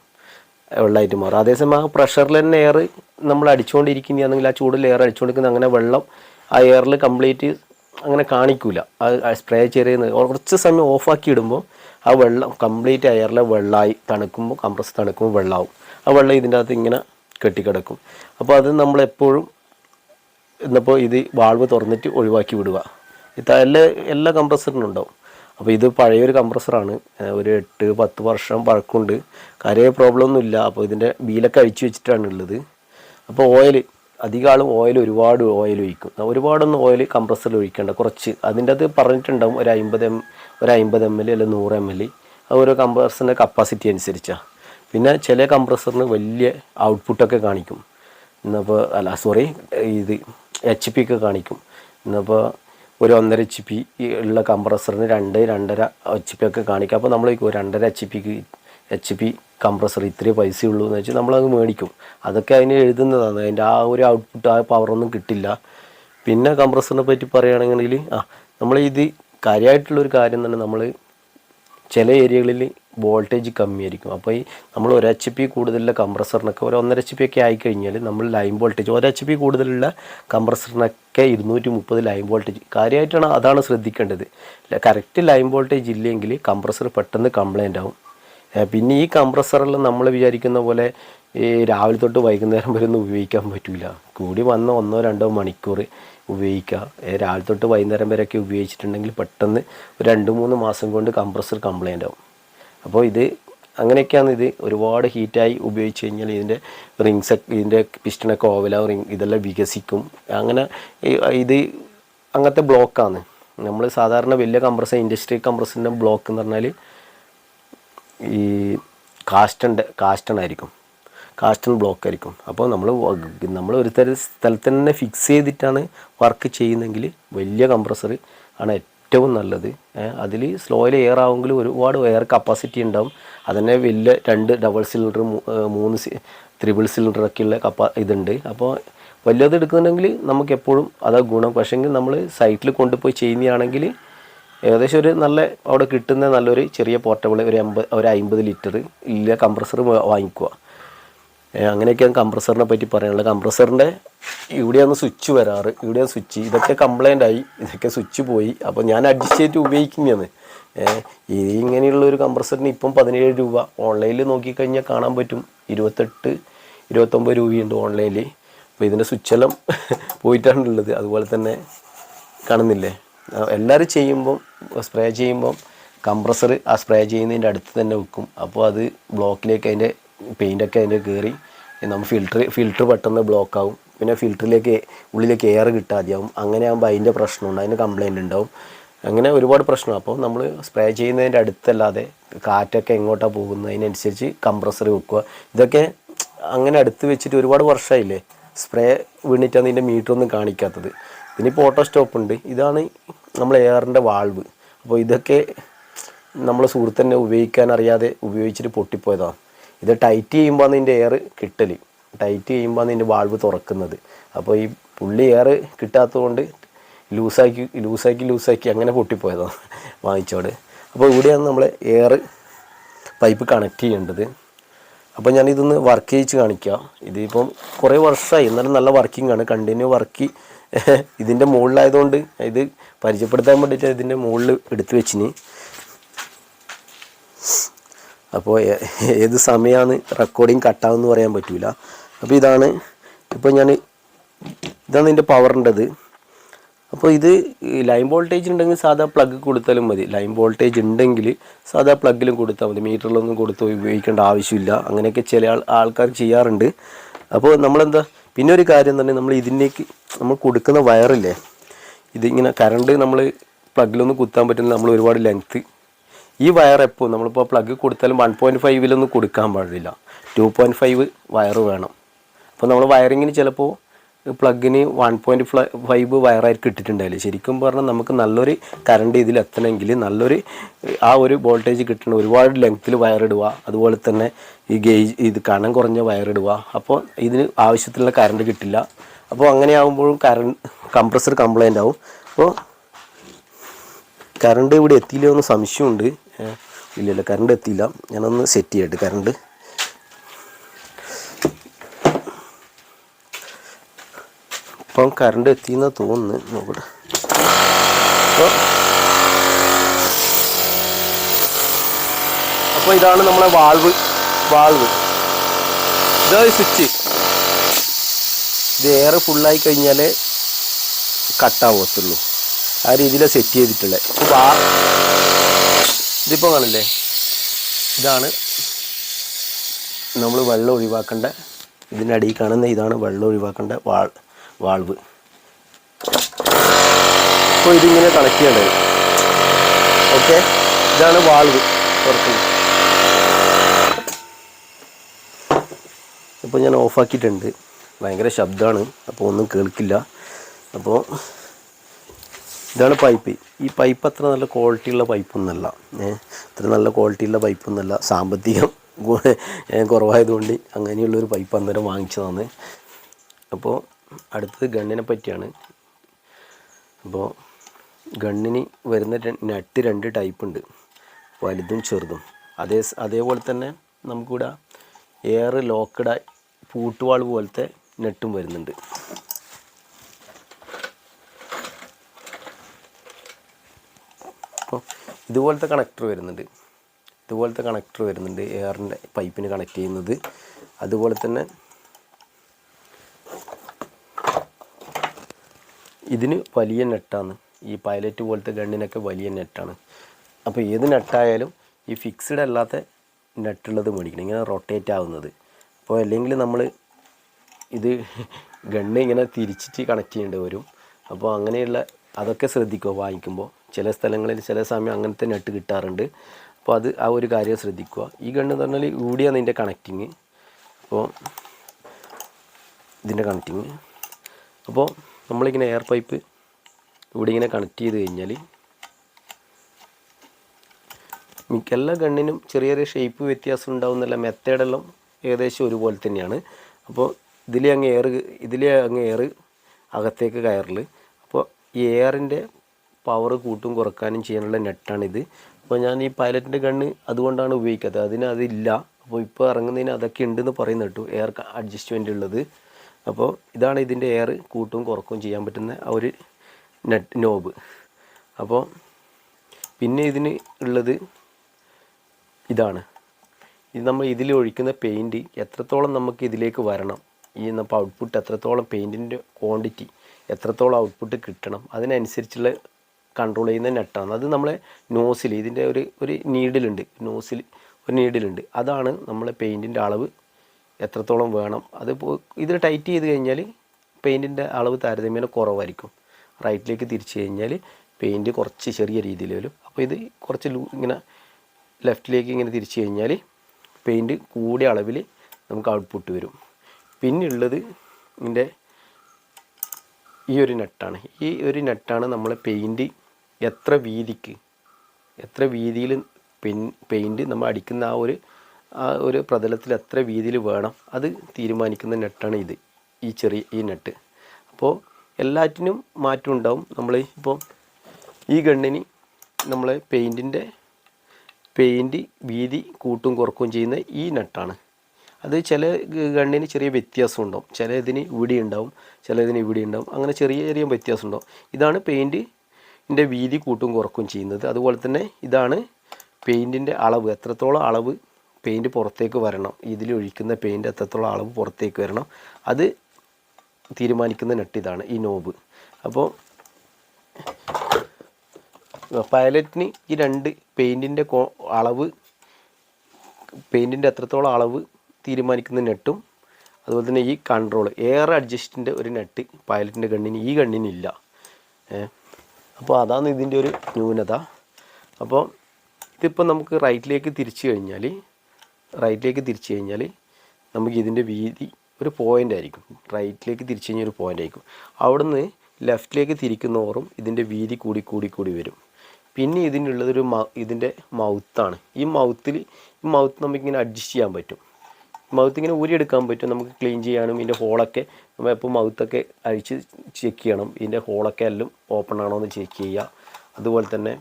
Speaker 1: വെള്ളമായിട്ട് മാറും. അതേസമയം ആ പ്രഷറിൽ തന്നെ എയർ നമ്മൾ അടിച്ചുകൊണ്ടിരിക്കുന്നതാണെങ്കിൽ ആ ചൂടിൽ എയർ അടിച്ചുകൊണ്ടിരിക്കുന്ന അങ്ങനെ വെള്ളം ആ എയറിൽ കംപ്ലീറ്റ് അങ്ങനെ കാണിക്കൂല. ആ സ്പ്രേ ചെറിയ കുറച്ച് സമയം ഓഫാക്കി ഇടുമ്പോൾ ആ വെള്ളം കംപ്ലീറ്റ് എയറിലെ വെള്ളമായി തണുക്കുമ്പോൾ കംപ്രസ് തണുക്കുമ്പോൾ വെള്ളമാവും ആ വെള്ളം ഇതിന്റെ അകത്ത് ഇങ്ങനെ കെട്ടിക്കിടക്കും. അപ്പോൾ അത് നമ്മളെപ്പോഴും ഇന്നിപ്പോൾ ഇത് വാൾവ് തുറന്നിട്ട് ഒഴിവാക്കി വിടുക. ഇത് എല്ലാ എല്ലാ കംപ്രസറിനും ഉണ്ടാവും. അപ്പോൾ ഇത് പഴയൊരു കംപ്രസറാണ് ഒരു എട്ട് പത്ത് വർഷം പഴക്കമുണ്ട്. കാര്യമായ പ്രോബ്ലം ഒന്നുമില്ല. അപ്പോൾ ഇതിന്റെ ബീലൊക്കെ അഴിച്ചു വെച്ചിട്ടാണ് ഉള്ളത്. അപ്പോൾ ഓയിൽ അധികം ആളും ഓയിൽ ഒരുപാട് ഓയിൽ ഒഴിക്കും. ഒരുപാടൊന്നും ഓയിൽ കംപ്രസറിൽ ഒഴിക്കേണ്ട. കുറച്ച് അതിന്റെ അത് പറഞ്ഞിട്ടുണ്ടാവും. ഒരു അമ്പത് എം ഒരു അമ്പത് എം എൽ അല്ലെങ്കിൽ നൂറ് എം എൽ ഓരോ കംപ്രസറിന്റെ കപ്പാസിറ്റി അനുസരിച്ചാണ് പിന്നെ ചില കംപ്രസറിന് വലിയ ഔട്ട്പുട്ടൊക്കെ കാണിക്കും. എന്നപ്പോൾ അല്ല സോറി ഇത് എച്ച് പി ഒക്കെ കാണിക്കും. എന്നപ്പോൾ ഒരു ഒന്നര എച്ച് പി ഉള്ള കംപ്രസറിന് രണ്ട് രണ്ടര എച്ച് പി ഒക്കെ കാണിക്കും. അപ്പോൾ നമ്മൾ രണ്ടര എച്ച് പിക്ക് എച്ച് പി കംപ്രസർ ഇത്രയും പൈസ ഉള്ളൂ എന്ന് വെച്ചാൽ നമ്മളത് മേടിക്കും. അതൊക്കെ അതിന് എഴുതുന്നതാണ്. അതിന്റെ ആ ഒരു ഔട്ട്പുട്ട് ആ പവറൊന്നും കിട്ടില്ല. പിന്നെ കംപ്രസറിനെ പറ്റി പറയുകയാണെങ്കിൽ ആ നമ്മൾ ഇത് കാര്യമായിട്ടുള്ളൊരു കാര്യം തന്നെ നമ്മൾ ചില ഏരിയകളിൽ വോൾട്ടേജ് കമ്മിയായിരിക്കും. അപ്പോൾ ഈ നമ്മൾ ഒരു എച്ച് പി കൂടുതലുള്ള കംപ്രസറിനൊക്കെ ഒരു ഒന്നര എച്ച് പി ഒക്കെ ആയിക്കഴിഞ്ഞാൽ നമ്മൾ ലൈൻ വോൾട്ടേജ് ഒരു എച്ച് പി കൂടുതലുള്ള കംപ്രസറിനൊക്കെ ഇരുന്നൂറ്റി മുപ്പത് ലൈൻ വോൾട്ടേജ് കാര്യമായിട്ടാണ് അതാണ് ശ്രദ്ധിക്കേണ്ടത്. കറക്റ്റ് ലൈൻ വോൾട്ടേജ് ഇല്ലെങ്കിൽ കംപ്രസർ പെട്ടെന്ന് കംപ്ലൈന്റ് ആവും. പിന്നെ ഈ കംപ്രസറെല്ലാം നമ്മൾ വിചാരിക്കുന്ന പോലെ ഈ രാവിലെ തൊട്ട് വൈകുന്നേരം വരെ ഒന്നും ഉപയോഗിക്കാൻ പറ്റില്ല കൂടി വന്ന ഒന്നോ രണ്ടോ മണിക്കൂർ ഉപയോഗിക്കുക. രാവിലെ തൊട്ട് വൈകുന്നേരം വരെയൊക്കെ ഉപയോഗിച്ചിട്ടുണ്ടെങ്കിൽ പെട്ടെന്ന് രണ്ട് മൂന്ന് മാസം കൊണ്ട് കംപ്രസർ കംപ്ലൈന്റ് ആവും. അപ്പോൾ ഇത് അങ്ങനെയൊക്കെയാണ് ഇത് ഒരുപാട് ഹീറ്റായി ഉപയോഗിച്ച് കഴിഞ്ഞാൽ ഇതിന്റെ റിങ്സ് ഇതിന്റെ പിസ്റ്റണൊക്കെ ഓവല റിങ് ഇതെല്ലാം വികസിക്കും. അങ്ങനെ ഇത് അങ്ങനത്തെ ബ്ലോക്കാണ് നമ്മൾ സാധാരണ വലിയ കംപ്രസർ ഇൻഡസ്ട്രി കംപ്രസറിന്റെ ബ്ലോക്ക് എന്ന് പറഞ്ഞാൽ ഈ കാസ്റ്റന്റെ കാസ്റ്റൺ ആയിരിക്കും. കാസ്റ്റൺ ബ്ലോക്ക് ആയിരിക്കും. അപ്പോൾ നമ്മൾ നമ്മൾ ഒരു തരം സ്ഥലത്ത് തന്നെ ഫിക്സ് ചെയ്തിട്ടാണ് വർക്ക് ചെയ്യുന്നതെങ്കിൽ വലിയ കംപ്രസർ ആണ് ഏറ്റവും നല്ലത്. അതിൽ സ്ലോയിൽ എയർ ആവുമെങ്കിൽ ഒരുപാട് എയർ കപ്പാസിറ്റി ഉണ്ടാവും. അതന്നെ വലിയ രണ്ട് ഡബിൾ സിലിണ്ടർ മൂന്ന് ത്രിബിൾ സിലിണ്ടറൊക്കെയുള്ള കപ്പാ ഇതുണ്ട്. അപ്പോൾ വലിയത് എടുക്കുന്നുണ്ടെങ്കിൽ നമുക്ക് എപ്പോഴും അതാ ഗുണം. പക്ഷേങ്കിൽ നമ്മൾ സൈറ്റിൽ കൊണ്ടുപോയി ചെയ്യുന്നതാണെങ്കിൽ ഏകദേശം ഒരു നല്ല അവിടെ കിട്ടുന്ന നല്ലൊരു ചെറിയ പോർട്ടബിൾ ഒരു എൺപത് ഒരു അമ്പത് ലിറ്റർ ഇല്ല കംപ്രസർ വാങ്ങിക്കുക അങ്ങനെയൊക്കെയാണ് കംപ്രസറിനെ പറ്റി പറയാനുള്ളത്. കംപ്രസറിന്റെ ഇവിടെയാണ് സ്വിച്ച് വരാറ്. ഇവിടെയാണ് സ്വിച്ച് ഇതൊക്കെ കംപ്ലൈന്റ് ആയി. ഇതൊക്കെ സ്വിച്ച് പോയി. അപ്പോൾ ഞാൻ അഡ്ജസ്റ്റ് ചെയ്തിട്ട് ഉപയോഗിക്കുന്നതാണ്. ഇങ്ങനെയുള്ള ഒരു കംപ്രസറിന് ഇപ്പം പതിനേഴ് രൂപ. ഓൺലൈനിൽ നോക്കിക്കഴിഞ്ഞാൽ കാണാൻ പറ്റും. ഇരുപത്തെട്ട് ഇരുപത്തൊമ്പത് രൂപയുണ്ട് ഓൺലൈനിൽ അപ്പോൾ ഇതിന്റെ സ്വിച്ചെല്ലാം പോയിട്ടാണുള്ളത്. അതുപോലെ തന്നെ കാണുന്നില്ലേ? എല്ലാവരും ചെയ്യുമ്പം സ്പ്രേ ചെയ്യുമ്പം കംപ്രസർ ആ സ്പ്രേ ചെയ്യുന്നതിന്റെ അടുത്ത് തന്നെ വെക്കും. അപ്പോൾ അത് ബ്ലോക്കിലേക്ക് അതിന്റെ പെയിന്റൊക്കെ അതിന്റെ കയറി നമ്മൾ ഫിൽറ്റർ ഫിൽറ്റർ പെട്ടെന്ന് ബ്ലോക്ക് ആവും. പിന്നെ ഫിൽറ്ററിലേക്ക് ഉള്ളിലേക്ക് എയർ കിട്ടാതെയാവും അങ്ങനെ ആകുമ്പോൾ അതിന്റെ പ്രശ്നമുണ്ട് അതിന്റെ കംപ്ലൈന്റ് ഉണ്ടാവും. അങ്ങനെ ഒരുപാട് പ്രശ്നം അപ്പോൾ നമ്മൾ സ്പ്രേ ചെയ്യുന്നതിന്റെ അടുത്തല്ലാതെ കാറ്റൊക്കെ എങ്ങോട്ടാണ് പോകുന്നതിനനുസരിച്ച് കംപ്രസർ വെക്കുക. ഇതൊക്കെ അങ്ങനെ അടുത്ത് വെച്ചിട്ട് ഒരുപാട് വർഷമായില്ലേ സ്പ്രേ വീണിട്ടാണ് ഇതിന്റെ മീറ്റർ ഒന്നും കാണിക്കാത്തത്. ഇപ്പോൾ ഓട്ടോ സ്റ്റോപ്പ് ഉണ്ട്. ഇതാണ് നമ്മൾ എയറിന്റെ വാൾവ്. അപ്പോൾ ഇതൊക്കെ നമ്മൾ സുഹൃത്തന്നെ ഉപയോഗിക്കാൻ അറിയാതെ ഉപയോഗിച്ചിട്ട് പൊട്ടിപ്പോയതാണ് ഇത് ടൈറ്റ് ചെയ്യുമ്പോൾ ഇതിന്റെ എയർ കിട്ടൽ ടൈറ്റ് ചെയ്യുമ്പോൾ ഇതിന്റെ വാൾവ് തുറക്കുന്നത്. അപ്പോൾ ഈ പുള്ളി എയർ കിട്ടാത്തതുകൊണ്ട് ലൂസാക്കി ലൂസാക്കി ലൂസാക്കി അങ്ങനെ പൊട്ടിപ്പോയതാണ് വാങ്ങിച്ചോട് അപ്പോൾ ഇവിടെയാണ് നമ്മൾ എയർ പൈപ്പ് കണക്ട് ചെയ്യേണ്ടത്. അപ്പോൾ ഞാനിതൊന്ന് വർക്ക് ചെയ്യിച്ച് കാണിക്കാം. ഇതിപ്പം കുറേ വർഷമായി. എന്നാലും നല്ല വർക്കിംഗ് ആണ് കണ്ടിന്യൂ വർക്ക് ഇതിന്റെ മുകളിലായതുകൊണ്ട് ഇത് പരിചയപ്പെടുത്താൻ വേണ്ടിയിട്ട് ഇതിന്റെ മുകളിൽ എടുത്തു വെച്ചിന്. അപ്പോൾ ഏത് സമയമാണ് റെക്കോർഡിങ് കട്ടാവെന്ന് പറയാൻ പറ്റൂല. അപ്പോൾ ഇതാണ് ഇപ്പോൾ ഞാൻ ഇതാണ് ഇതിന്റെ പവറിന്റെത് അപ്പോൾ ഇത് ലൈൻ വോൾട്ടേജ് ഉണ്ടെങ്കിൽ സാധാ പ്ലഗ് കൊടുത്താലും മതി. ലൈൻ വോൾട്ടേജ് ഉണ്ടെങ്കിൽ സാധാ പ്ലഗിലും കൊടുത്താൽ മതി. മീറ്ററിലൊന്നും കൊടുത്ത് ഉപയോഗിക്കേണ്ട ആവശ്യമില്ല. അങ്ങനെയൊക്കെ ചില ആൾ ആൾക്കാർ ചെയ്യാറുണ്ട്. അപ്പോൾ നമ്മളെന്താ പിന്നെ ഒരു കാര്യം തന്നെ നമ്മൾ ഇതിനേക്ക് നമ്മൾ കൊടുക്കുന്ന വയറില്ലേ ഇതിങ്ങനെ കറണ്ട് നമ്മൾ പ്ലഗിലൊന്നും കുത്താൻ പറ്റുന്ന നമ്മൾ ഒരുപാട് ലെങ്ത്ത് ഈ വയർ എപ്പോൾ നമ്മളിപ്പോൾ പ്ലഗ് കൊടുത്താലും വൺ പോയിന്റ് ഫൈവിലൊന്നും കൊടുക്കാൻ പാടില്ല. ടു പോയിന്റ് ഫൈവ് വയർ വേണം. അപ്പോൾ നമ്മൾ വയറിങ്ങിന് ചിലപ്പോൾ പ്ലഗിന് വൺ പോയിന്റ് ഫ്ല ഫൈവ് വയറായിട്ട് കിട്ടിയിട്ടുണ്ടായില്ല ശരിക്കും പറഞ്ഞാൽ നമുക്ക് നല്ലൊരു കറണ്ട് ഇതിൽ എത്തണമെങ്കിൽ നല്ലൊരു ആ ഒരു വോൾട്ടേജ് കിട്ടണം ഒരുപാട് ലെങ്ത്തിൽ വയറിടുക അതുപോലെ തന്നെ ഈ ഗേജ് ഇത് കനം കുറഞ്ഞ വയറിടുക. അപ്പോൾ ഇതിന് ആവശ്യത്തിലുള്ള കറണ്ട് കിട്ടില്ല. അപ്പോൾ അങ്ങനെ ആകുമ്പോഴും കറണ്ട് കംപ്രസർ കംപ്ലൈന്റ് ആവും. അപ്പോൾ കറണ്ട് ഇവിടെ എത്തിയില്ല എന്ന് സംശയമുണ്ട്. ഇല്ലല്ലോ കറണ്ട് എത്തിയില്ല. ഞാനൊന്ന് സെറ്റ് ചെയ്യട്ടെ കറണ്ട്. ഇപ്പം കറണ്ട് എത്തിയെന്ന് തോന്നുന്നു. നോക്കട്ടെ. അപ്പോൾ അപ്പോൾ ഇതാണ് നമ്മളെ വാൾവ് വാൾവ്. ഇതാ സ്വിച്ച്. ഇത് എയർ ഫുള്ളായി കഴിഞ്ഞാൽ കട്ടാവത്തുള്ളൂ ആ രീതിയിലാണ് സെറ്റ് ചെയ്തിട്ടുള്ളത് ഇപ്പോൾ വാ. ഇതിപ്പോൾ കാണില്ലേ? ഇതാണ് നമ്മൾ വെള്ളം ഒഴിവാക്കേണ്ട. ഇതിനടിയിൽ കാണുന്ന ഇതാണ് വെള്ളം ഒഴിവാക്കേണ്ട വാൾ വാൾവ്. അപ്പോൾ ഇതിങ്ങനെ കണക്ട് ചെയ്യേണ്ടത് ഓക്കെ ഇതാണ് വാൾവ്. തുറക്കുന്നത്. ഇപ്പോൾ ഞാൻ ഓഫാക്കിയിട്ടുണ്ട്. ഭയങ്കര ശബ്ദമാണ് അപ്പോൾ ഒന്നും കേൾക്കില്ല. അപ്പോൾ ഇതാണ് പൈപ്പ്. ഈ പൈപ്പ് അത്ര നല്ല ക്വാളിറ്റിയുള്ള പൈപ്പൊന്നുമല്ല ഏഹ് അത്ര നല്ല ക്വാളിറ്റിയുള്ള പൈപ്പൊന്നുമല്ല സാമ്പത്തികം കുറവായതുകൊണ്ട് അങ്ങനെയുള്ളൊരു പൈപ്പ് അന്നേരം വാങ്ങിച്ചതാണ്. അപ്പോൾ അടുത്തത് ഗണ്ണിനെ പറ്റിയാണ്. അപ്പോൾ ഗണ്ണിന് വരുന്ന നട്ട് രണ്ട് ടൈപ്പ് ഉണ്ട്. വലുതും ചെറുതും. അതേ അതേപോലെ തന്നെ നമുക്കിവിടെ എയർ ലോക്കഡ് പൂട്ടുവാൾ പോലത്തെ നെട്ടും വരുന്നുണ്ട്. അപ്പോൾ ഇതുപോലത്തെ കണക്ടർ വരുന്നുണ്ട്. ഇതുപോലത്തെ കണക്ടർ വരുന്നുണ്ട്. എയറിന്റെ പൈപ്പിന് കണക്ട് ചെയ്യുന്നത്. അതുപോലെ തന്നെ ഇതിന് വലിയ നെട്ടാണ്. ഈ പൈലറ്റ് പോലത്തെ ഗണ്ണിനൊക്കെ വലിയ നെട്ടാണ്. അപ്പോൾ ഏത് നെട്ടായാലും ഈ ഫിക്സ്ഡ് അല്ലാത്ത നെട്ടുള്ളത് മേടിക്കണം. ഇങ്ങനെ റൊട്ടേറ്റ് ആവുന്നത്. അപ്പോൾ അല്ലെങ്കിൽ നമ്മൾ ഇത് ഗണ്ണ് ഇങ്ങനെ തിരിച്ചിട്ട് കണക്ട് ചെയ്യേണ്ടി വരും. അപ്പോൾ അങ്ങനെയുള്ള അതൊക്കെ ശ്രദ്ധിക്കുക വാങ്ങിക്കുമ്പോൾ ചില സ്ഥലങ്ങളിൽ ചില സമയം അങ്ങനത്തെ നെറ്റ് കിട്ടാറുണ്ട്. അപ്പോൾ അത് ആ ഒരു കാര്യം ശ്രദ്ധിക്കുക. ഈ ഗണ്ണ് എന്ന് പറഞ്ഞാൽ ഇവിടെയാണ് ഇതിന്റെ കണക്റ്റിങ് അപ്പോൾ ഇതിന്റെ കണക്റ്റിങ് അപ്പോൾ നമ്മളിങ്ങനെ എയർ പൈപ്പ് ഇവിടെ ഇങ്ങനെ കണക്ട് ചെയ്ത് കഴിഞ്ഞാൽ മിക്ക എല്ലാ ഗണ്ണിനും ചെറിയ ചെറിയ ഷേപ്പ് വ്യത്യാസം ഉണ്ടാവുന്നല്ല മെത്തേഡെല്ലാം ഏകദേശം ഒരുപോലെ തന്നെയാണ്. അപ്പോൾ ഇതിലെ അങ്ങ് എയർ ഇതിലെ അങ്ങ് എയർ അകത്തേക്ക് കയറൽ അപ്പോൾ ഈ എയറിന്റെ പവർ കൂട്ടും കുറക്കാനും ചെയ്യാനുള്ള നെറ്റാണിത് അപ്പോൾ ഞാൻ ഈ പൈലറ്റിന്റെ ഗണ്ണ് അതുകൊണ്ടാണ് ഉപയോഗിക്കാത്തത്. അതിന് അതില്ല. അപ്പോൾ ഇപ്പോൾ ഇറങ്ങുന്നതിന് അതൊക്കെ ഉണ്ടെന്ന് പറയുന്ന കേട്ടു. എയർ അഡ്ജസ്റ്റ്മെന്റ് ഉള്ളത്. അപ്പോൾ ഇതാണ് ഇതിന്റെ എയർ കൂട്ടും കുറക്കും ചെയ്യാൻ പറ്റുന്ന ആ ഒരു നെറ്റ് നോബ് അപ്പോൾ പിന്നെ ഇതിന് ഉള്ളത് ഇതാണ്. ഇത് നമ്മൾ ഇതിൽ ഒഴിക്കുന്ന പെയിന്റ് എത്രത്തോളം നമുക്ക് ഇതിലേക്ക് വരണം? ഈ നമ്മൾ ഔട്ട്പുട്ട് എത്രത്തോളം പെയിന്റിന്റെ ക്വാണ്ടിറ്റി എത്രത്തോളം ഔട്ട്പുട്ട് കിട്ടണം? അതിനനുസരിച്ചുള്ള കൺട്രോൾ ചെയ്യുന്ന നെറ്റാണ് അത് നമ്മളെ നോസിൽ ഇതിന്റെ ഒരു ഒരു നീഡിലുണ്ട് നോസിൽ ഒരു നീഡിലുണ്ട് അതാണ് നമ്മളെ പെയിന്റിന്റെ അളവ് എത്രത്തോളം വേണം. അത് ഇതിൽ ടൈറ്റ് ചെയ്ത് കഴിഞ്ഞാൽ പെയിന്റിന്റെ അളവ് താരതമ്യേന കുറവായിരിക്കും. റൈറ്റിലേക്ക് തിരിച്ചു കഴിഞ്ഞാൽ പെയിന്റ് കുറച്ച് ചെറിയ രീതിയിൽ വരും. അപ്പോൾ ഇത് കുറച്ച് ഇങ്ങനെ ലെഫ്റ്റിലേക്ക് ഇങ്ങനെ തിരിച്ചു കഴിഞ്ഞാൽ പെയിന്റ് കൂടിയ അളവിൽ നമുക്ക് ഔട്ട്പുട്ട് വരും. പിന്നുള്ളത് ഇതിന്റെ ഈ ഒരു നെട്ടാണ്. ഈ ഒരു നെട്ടാണ് നമ്മൾ പെയിന്റ് എത്ര വീതിക്ക് എത്ര വീതിയിൽ പെയിൻ പെയിന്റ് നമ്മൾ അടിക്കുന്ന ആ ഒരു ആ ഒരു പ്രതലത്തിൽ എത്ര വീതിയിൽ വേണം അത് തീരുമാനിക്കുന്ന നെട്ടാണ് ഇത് ഈ ചെറിയ ഈ നെട്ട്. അപ്പോൾ എല്ലാറ്റിനും മാറ്റം ഉണ്ടാവും. നമ്മൾ ഇപ്പോൾ ഈ ഗണ്ണിന് നമ്മൾ പെയിന്റിന്റെ പെയിന്റ് വീതി കൂട്ടും കുറക്കും ചെയ്യുന്ന ഈ നട്ടാണ്. അത് ചില ഗണ്ണിന് ചെറിയ വ്യത്യാസം ഉണ്ടാവും ചില ഇതിന് ഇവിടെ ഉണ്ടാവും ചില ഇതിന് ഇവിടെ ഉണ്ടാവും. അങ്ങനെ ചെറിയ ചെറിയ വ്യത്യാസം ഉണ്ടാവും ഇതാണ് പെയിന്റിന്റെ വീതി കൂട്ടും കുറക്കും ചെയ്യുന്നത്. അതുപോലെ തന്നെ ഇതാണ് പെയിന്റിന്റെ അളവ്. എത്രത്തോളം അളവ് പെയിന്റ് പുറത്തേക്ക് വരണം. ഇതിലൊഴിക്കുന്ന പെയിന്റ് എത്രത്തോളം അളവ് പുറത്തേക്ക് വരണം. അത് തീരുമാനിക്കുന്ന നെട്ട് ഇതാണ് ഈ നോബ് അപ്പോൾ പൈലറ്റിന് ഈ രണ്ട് പെയിന്റിന്റെ അളവ് പെയിന്റിന്റെ എത്രത്തോളം അളവ് തീരുമാനിക്കുന്ന നെട്ടും അതുപോലെ തന്നെ ഈ കൺട്രോൾ എയർ അഡ്ജസ്റ്റിന്റെ ഒരു നെട്ട് പൈലറ്റിന്റെ കണ്ണിന് ഈ കണ്ണിനില്ല. അപ്പോൾ അതാണ് ഇതിന്റെ ഒരു ന്യൂനത. അപ്പോൾ ഇതിപ്പോൾ നമുക്ക് റൈറ്റിലേക്ക് തിരിച്ചു കഴിഞ്ഞാൽ റൈറ്റിലേക്ക് തിരിച്ചു കഴിഞ്ഞാൽ നമുക്ക് ഇതിന്റെ വീതി ഒരു പോയിന്റ് ആയിരിക്കും. റൈറ്റിലേക്ക് തിരിച്ചു കഴിഞ്ഞാൽ ഒരു പോയിന്റ് ആയിരിക്കും. അവിടുന്ന് ലെഫ്റ്റിലേക്ക് തിരിക്കുന്നോറും ഇതിന്റെ വീതി കൂടി കൂടി കൂടി വരും. പിന്നെ ഇതിനുള്ളതൊരു മ ഇതിന്റെ മൗത്താണ്. ഈ മൗത്തിൽ ഈ മൗത്ത് നമുക്കിങ്ങനെ അഡ്ജസ്റ്റ് ചെയ്യാൻ പറ്റും. മൗത്ത് ഇങ്ങനെ ഊരിയെടുക്കാൻ പറ്റും. നമുക്ക് ക്ലീൻ ചെയ്യാനും ഇതിന്റെ ഹോളൊക്കെ നമ്മൾ എപ്പോൾ മൗത്തൊക്കെ അഴിച്ച് ചെക്ക് ചെയ്യണം. ഇതിന്റെ ഹോളൊക്കെ എല്ലാം ഓപ്പൺ ആണോ എന്ന് ചെക്ക് ചെയ്യുക അതുപോലെ തന്നെ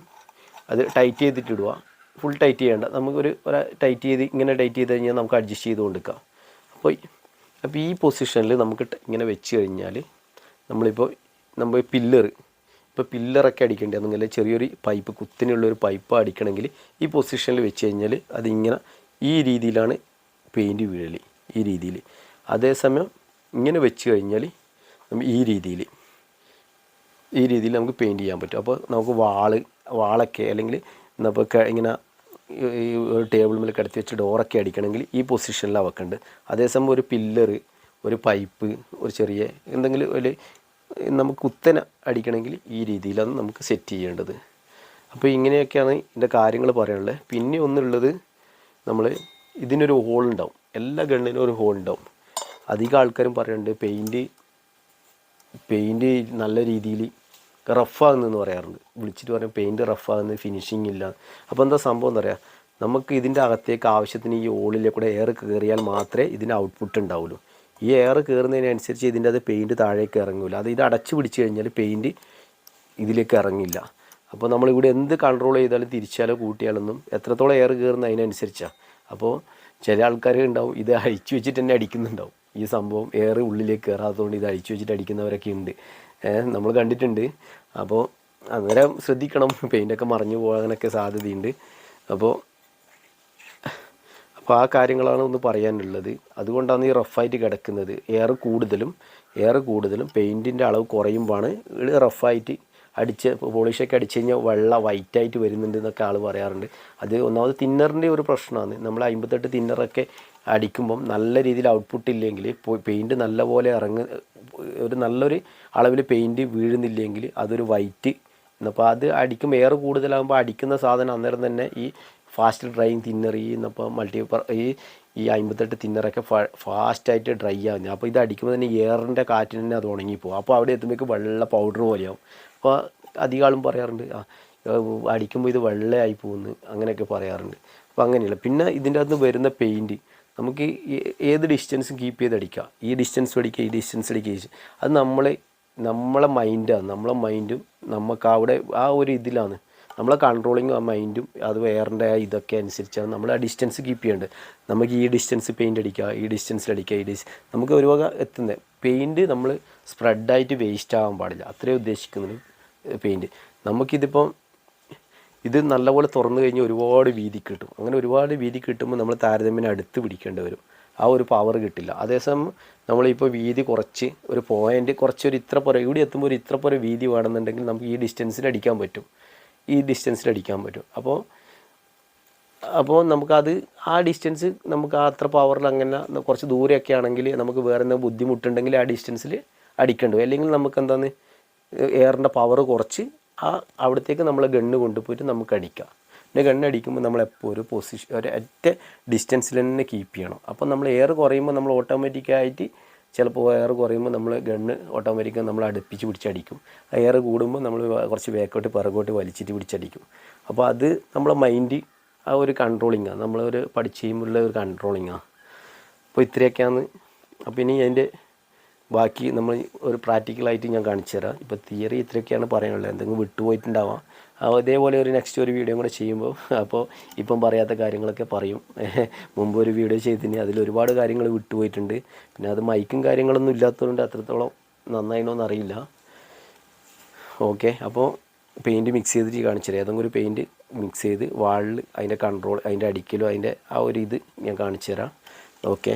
Speaker 1: അത് ടൈറ്റ് ചെയ്തിട്ട് ഇടുക. ഫുൾ ടൈറ്റ് ചെയ്യേണ്ട. നമുക്കൊരു ഒരു ടൈറ്റ് ചെയ്ത് ഇങ്ങനെ ടൈറ്റ് ചെയ്ത് കഴിഞ്ഞാൽ നമുക്ക് അഡ്ജസ്റ്റ് ചെയ്ത് കൊടുക്കാം അപ്പോൾ അപ്പോൾ ഈ പൊസിഷനിൽ നമുക്ക് ഇങ്ങനെ വെച്ച് കഴിഞ്ഞാൽ നമ്മളിപ്പോൾ നമ്മൾ പില്ലർ ഇപ്പോൾ പില്ലറൊക്കെ അടിക്കേണ്ടതെങ്കിൽ ചെറിയൊരു പൈപ്പ് കുത്തിനുള്ളൊരു പൈപ്പ് അടിക്കണമെങ്കിൽ ഈ പൊസിഷനിൽ വെച്ച് കഴിഞ്ഞാൽ അതിങ്ങനെ ഈ രീതിയിലാണ് പെയിന്റ് വീഴൽ ഈ രീതിയിൽ അതേസമയം ഇങ്ങനെ വെച്ച് കഴിഞ്ഞാൽ നമ്മ ഈ രീതിയിൽ ഈ രീതിയിൽ നമുക്ക് പെയിന്റ് ചെയ്യാൻ പറ്റും. അപ്പോൾ നമുക്ക് വാൾ വാളൊക്കെ അല്ലെങ്കിൽ ഇപ്പോൾ ഇങ്ങനെ ഈ- ടേബിൾ മേൽ കിടത്തി വെച്ച് ഡോറൊക്കെ അടിക്കണമെങ്കിൽ ഈ പൊസിഷനിലാണ് വെക്കേണ്ടത് അതേസമയം ഒരു പില്ലറ് ഒരു പൈപ്പ് ഒരു ചെറിയ എന്തെങ്കിലും ഒരു നമുക്ക് കുത്തന അടിക്കണമെങ്കിൽ ഈ രീതിയിലാണ് നമുക്ക് സെറ്റ് ചെയ്യേണ്ടത്. അപ്പോൾ ഇങ്ങനെയൊക്കെയാണ് ഇതിന്റെ കാര്യങ്ങൾ പറയാനുള്ളത് പിന്നെ ഒന്നുള്ളത് നമ്മൾ ഇതിനൊരു ഹോൾ ഉണ്ടാവും. എല്ലാ ഗണ്ണിനും ഒരു ഹോൾ ഉണ്ടാവും. അധികം ആൾക്കാരും പറയുന്നുണ്ട് പെയിന്റ് പെയിന്റ് നല്ല രീതിയിൽ റഫാകുന്നെന്ന് പറയാറുണ്ട്. വിളിച്ചിട്ട് പറയാം പെയിന്റ് റഫാകുന്നത് ഫിനിഷിങ് ഇല്ല. അപ്പോൾ എന്താ സംഭവം എന്താ പറയുക നമുക്ക് ഇതിന്റെ അകത്തേക്ക് ആവശ്യത്തിന് ഈ ഓളിലെ കൂടെ എയർ കയറിയാൽ മാത്രമേ ഇതിന്റെ ഔട്ട്പുട്ട് ഉണ്ടാവുള്ളൂ. ഈ എയർ കയറുന്നതിനനുസരിച്ച് ഇതിന്റെ അത് പെയിന്റ് താഴേക്ക് ഇറങ്ങില്ല അത് ഇത് അടച്ചു പിടിച്ച് കഴിഞ്ഞാൽ പെയിന്റ് ഇതിലേക്ക് ഇറങ്ങില്ല. അപ്പോൾ നമ്മളിവിടെ എന്ത് കൺട്രോൾ ചെയ്താലും തിരിച്ചാലോ കൂട്ടിയാലൊന്നും എത്രത്തോളം എയർ കയറുന്ന അതിനനുസരിച്ചാണ് അപ്പോൾ ചില ആൾക്കാർ ഉണ്ടാവും ഇത് അഴിച്ചു വെച്ചിട്ട് തന്നെ അടിക്കുന്നുണ്ടാവും. ഈ സംഭവം എയർ ഉള്ളിലേക്ക് കയറാത്തതുകൊണ്ട് ഇത് അഴിച്ചു വെച്ചിട്ട് അടിക്കുന്നവരൊക്കെ ഉണ്ട്. നമ്മൾ കണ്ടിട്ടുണ്ട്. അപ്പോൾ അന്നേരം ശ്രദ്ധിക്കണം പെയിന്റൊക്കെ മറിഞ്ഞു പോകാനൊക്കെ സാധ്യതയുണ്ട്. അപ്പോൾ അപ്പോൾ ആ കാര്യങ്ങളാണ് ഒന്ന് പറയാനുള്ളത്. അതുകൊണ്ടാണ് ഈ റഫായിട്ട് കിടക്കുന്നത്. എയർ കൂടുതലും എയർ കൂടുതലും പെയിന്റിന്റെ അളവ് കുറയുമ്പോഴാണ് ഇത് റഫായിട്ട് അടിച്ച് പോളിഷൊക്കെ അടിച്ച് കഴിഞ്ഞാൽ വെള്ള വൈറ്റായിട്ട് വരുന്നുണ്ട് എന്നൊക്കെ ആൾ പറയാറുണ്ട്. അത് ഒന്നാമത് തിന്നറിന്റെ ഒരു പ്രശ്നമാണ്. നമ്മൾ അമ്പത്തെട്ട് തിന്നറൊക്കെ അടിക്കുമ്പം നല്ല രീതിയിൽ ഔട്ട്പുട്ട് ഇല്ലെങ്കിൽ പെയിന്റ് നല്ലപോലെ ഇറങ്ങ ഒരു നല്ലൊരു അളവിൽ പെയിന്റ് വീഴുന്നില്ലെങ്കിൽ അതൊരു വൈറ്റ് അപ്പോൾ അത് അടിക്കുമ്പോൾ എയർ കൂടുതലാകുമ്പോൾ അടിക്കുന്ന സാധനം അന്നേരം തന്നെ ഈ ഫാസ്റ്റ് ഡ്രൈയിങ് തിന്നർ ഈ എന്നപ്പോൾ മൾട്ടി ഈ ഈ അമ്പത്തെട്ട് തിന്നറൊക്കെ ഫാസ്റ്റായിട്ട് ഡ്രൈ ആവുന്നത് അപ്പോൾ ഇത് അടിക്കുമ്പോൾ തന്നെ എയറിന്റെ കാറ്റിന് തന്നെ അത് ഉണങ്ങിപ്പോകും അപ്പോൾ അവിടെ എത്തുമ്പോഴേക്ക് വെള്ള പൗഡർ പോലെയാവും. അപ്പോൾ അധികം ആളും പറയാറുണ്ട് ആ അടിക്കുമ്പോൾ ഇത് വെള്ളയായി പോകുന്നു അങ്ങനെയൊക്കെ പറയാറുണ്ട്. അപ്പോൾ അങ്ങനെയല്ല. പിന്നെ ഇതിന്റെ അകത്ത് വരുന്ന പെയിന്റ് നമുക്ക് ഏത് ഡിസ്റ്റൻസും കീപ്പ് ചെയ്ത് അടിക്കാം? ഈ ഡിസ്റ്റൻസ് അടിക്കുക ഈ ഡിസ്റ്റൻസ് അടിക്കുക അത് നമ്മളെ നമ്മളെ മൈൻഡാണ് നമ്മളെ മൈൻഡും നമുക്ക് അവിടെ ആ ഒരു ഇതിലാണ് നമ്മളെ കൺട്രോളിങ്ങും ആ മൈൻഡും അത് എയറിന്റെ ഇതൊക്കെ അനുസരിച്ചാണ് നമ്മൾ ആ ഡിസ്റ്റൻസ് കീപ്പ് ചെയ്യേണ്ടത് നമുക്ക് ഈ ഡിസ്റ്റൻസ് പെയിന്റ് അടിക്കുക ഈ ഡിസ്റ്റൻസിൽ അടിക്കുക ഈ ഡിസ് നമുക്ക് ഒരു വക എത്തുന്നത് പെയിന്റ് നമ്മൾ സ്പ്രെഡായിട്ട് വേസ്റ്റ് ആവാൻ പാടില്ല. അത്രേ ഉദ്ദേശിക്കുന്നത് പെയിന്റ് നമുക്കിതിപ്പം ഇത് നല്ലപോലെ തുറന്നു കഴിഞ്ഞാൽ ഒരുപാട് വീതി കിട്ടും. അങ്ങനെ ഒരുപാട് വീതി കിട്ടുമ്പോൾ നമ്മൾ താരതമ്യം അടുത്ത് പിടിക്കേണ്ടി വരും. ആ ഒരു പവർ കിട്ടില്ല. അതേസമയം നമ്മളിപ്പോൾ വീതി കുറച്ച് ഒരു പോയിന്റ് കുറച്ച് ഒരു ഇത്ര പുറ ഇവിടെ എത്തുമ്പോൾ ഒരു ഇത്ര പുറ വീതി വേണമെന്നുണ്ടെങ്കിൽ നമുക്ക് ഈ ഡിസ്റ്റൻസിൽ അടിക്കാൻ പറ്റും. ഈ ഡിസ്റ്റൻസിൽ അടിക്കാൻ പറ്റും. അപ്പോൾ അപ്പോൾ നമുക്കത് ആ ഡിസ്റ്റൻസ് നമുക്ക് അത്ര പവറിൽ അങ്ങനെ കുറച്ച് ദൂരെയൊക്കെ ആണെങ്കിൽ നമുക്ക് വേറെ എന്തെങ്കിലും ബുദ്ധിമുട്ടുണ്ടെങ്കിൽ ആ ഡിസ്റ്റൻസിൽ അടിക്കേണ്ടി അല്ലെങ്കിൽ നമുക്ക് എന്താണ് എയറിന്റെ പവർ കുറച്ച് ആ അവിടത്തേക്ക് നമ്മൾ ഗണ്ണ് കൊണ്ടുപോയിട്ട് നമുക്ക് അടിക്കാം. പിന്നെ ഗണ്ണ് അടിക്കുമ്പോൾ നമ്മൾ എപ്പോൾ ഒരു പൊസിഷൻ ഒരു അറ്റ ഡിസ്റ്റൻസിൽ തന്നെ കീപ്പ് ചെയ്യണം. അപ്പോൾ നമ്മൾ എയർ കുറയുമ്പോൾ നമ്മൾ ഓട്ടോമാറ്റിക്കായിട്ട് ചിലപ്പോൾ എയർ കുറയുമ്പോൾ നമ്മൾ ഗണ്ണ് ഓട്ടോമാറ്റിക്കായി നമ്മൾ അടുപ്പിച്ച് പിടിച്ചടിക്കും. എയർ കൂടുമ്പോൾ നമ്മൾ കുറച്ച് വേക്കോട്ട് പിറകോട്ട് വലിച്ചിട്ട് പിടിച്ചടിക്കും. അപ്പോൾ അത് നമ്മളെ മൈൻഡ് ആ ഒരു കൺട്രോളിങ്ങാണ് നമ്മളൊരു പഠിച്ച് കഴിയുമ്പോഴുള്ള ഒരു കൺട്രോളിങ്ങാണ് അപ്പോൾ ഇത്രയൊക്കെയാണ്. അപ്പോൾ ഇനി അതിന്റെ ബാക്കി നമ്മൾ ഒരു പ്രാക്ടിക്കലായിട്ട് ഞാൻ കാണിച്ചു തരാം. ഇപ്പോൾ തിയറി ഇത്രയൊക്കെയാണ് പറയാനുള്ളത്. എന്തെങ്കിലും വിട്ടുപോയിട്ടുണ്ടാവാം. ആ, അതേപോലെ ഒരു നെക്സ്റ്റ് ഒരു വീഡിയോ കൂടെ ചെയ്യുമ്പോൾ അപ്പോൾ ഇപ്പം പറയാത്ത കാര്യങ്ങളൊക്കെ പറയും. മുമ്പ് ഒരു വീഡിയോ ചെയ്തിന് അതിൽ ഒരുപാട് കാര്യങ്ങൾ വിട്ടുപോയിട്ടുണ്ട്. പിന്നെ അത് മൈക്കും കാര്യങ്ങളൊന്നും ഇല്ലാത്തതുകൊണ്ട് അത്രത്തോളം നന്നായിനോന്ന് അറിയില്ല ഓക്കെ അപ്പോൾ പെയിന്റ് മിക്സ് ചെയ്തിട്ട് കാണിച്ചു തരാം. ഏതെങ്കിലും ഒരു പെയിന്റ് മിക്സ് ചെയ്ത് വാളിൽ അതിന്റെ കൺട്രോൾ അതിന്റെ അടിക്കലും അതിന്റെ ആ ഒരു ഇത് ഞാൻ കാണിച്ചു തരാം. ഓക്കെ